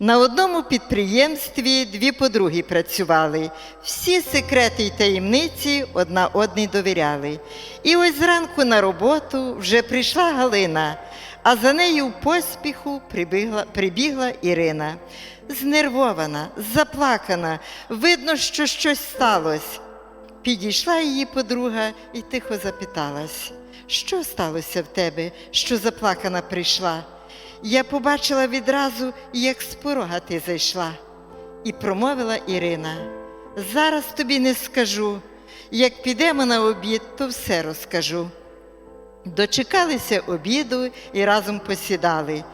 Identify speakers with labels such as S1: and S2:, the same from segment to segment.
S1: На одному підприємстві дві подруги працювали. Всі секрети й таємниці одна одній довіряли. І ось зранку на роботу вже прийшла Галина, а за нею в поспіху прибігла, прибігла Ірина. Знервована, заплакана, видно, що щось сталося. Підійшла її подруга і тихо запиталась, що сталося в тебе, що заплакана прийшла? Я побачила відразу, як з порога ти зайшла. І промовила Ірина: зараз тобі не скажу. Як підемо на обід, то все розкажу. Дочекалися обіду і разом посідали.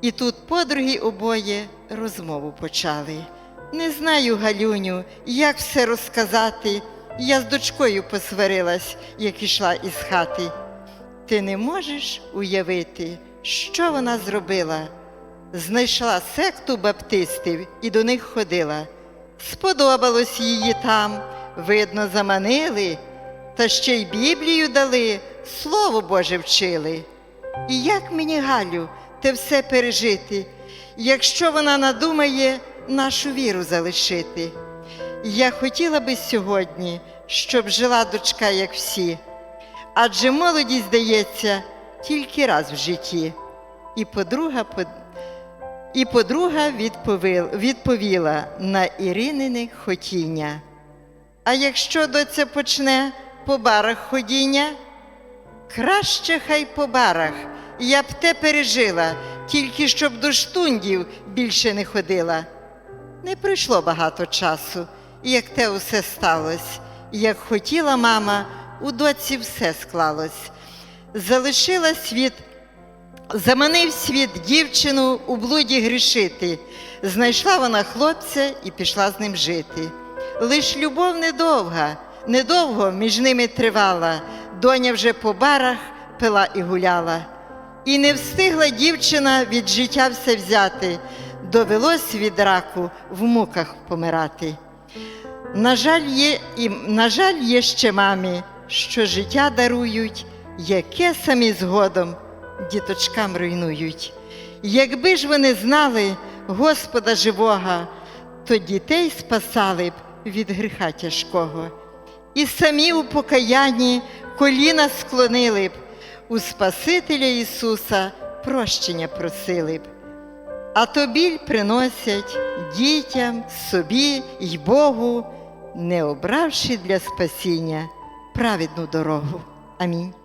S1: І тут подруги обоє розмову почали. Не знаю, Галюню, як все розказати. Я з дочкою посварилась, як ішла із хати. Ти не можеш уявити, що вона зробила? Знайшла секту баптистів і до них ходила. Сподобалось її там, видно, заманили, та ще й Біблію дали, Слово Боже вчили. І як мені, Галю, те все пережити, якщо вона надумає нашу віру залишити? Я хотіла би сьогодні, щоб жила дочка, як всі, адже молодість здається тільки раз в житті. І подруга, і подруга відповіла, на Іринине хотіння. А якщо доця почне по барах ходіння, краще хай по барах, я б те пережила, тільки щоб до штундів більше не ходила. Не пройшло багато часу, як те усе сталося. Як хотіла мама, у доці все склалось. Залишила світ, заманив світ дівчину у блуді грішити. Знайшла вона хлопця і пішла з ним жити. Лиш любов недовга, недовго між ними тривала. Доня вже по барах пила і гуляла. І не встигла дівчина від життя все взяти, довелось від раку в муках помирати. На жаль, є, і, на жаль, є ще мамі, що життя дарують, яке самі згодом діточкам руйнують. Якби ж вони знали Господа живого, то дітей спасали б від гріха тяжкого. І самі у покаянні коліна склонили б, у Спасителя Ісуса прощення просили б. А то біль приносять дітям, собі й Богу, не обравши для спасіння праведну дорогу. Амінь.